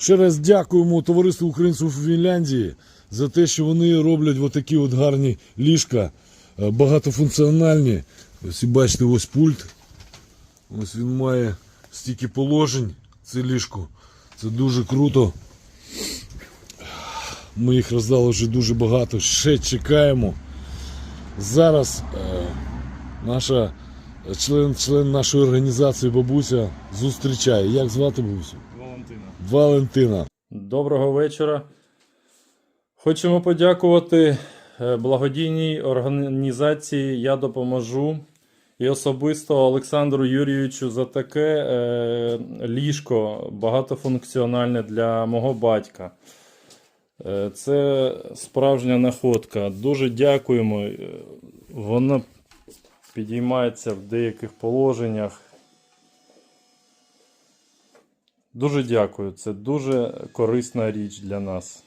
Ще раз дякуємо товариству українців у Фінляндії за те, що вони роблять отакі от гарні ліжка, е, багатофункціональні. Ось і бачите, ось пульт. Ось він має стільки положень, це ліжко. Це дуже круто. Ми їх роздали вже дуже багато. Ще чекаємо. Зараз е, наша член, член нашої організації бабуся зустрічає. Як звати бабусю? Валентина. Валентина. Доброго вечора. Хочемо подякувати е, благодійній організації Я допоможу і особисто Олександру Юрійовичу за таке е, ліжко багатофункціональне для мого батька. Е, Це справжня находка. Дуже дякуємо. Е, Воно підіймається в деяких положеннях. Дуже дякую. Це дуже корисна річ для нас.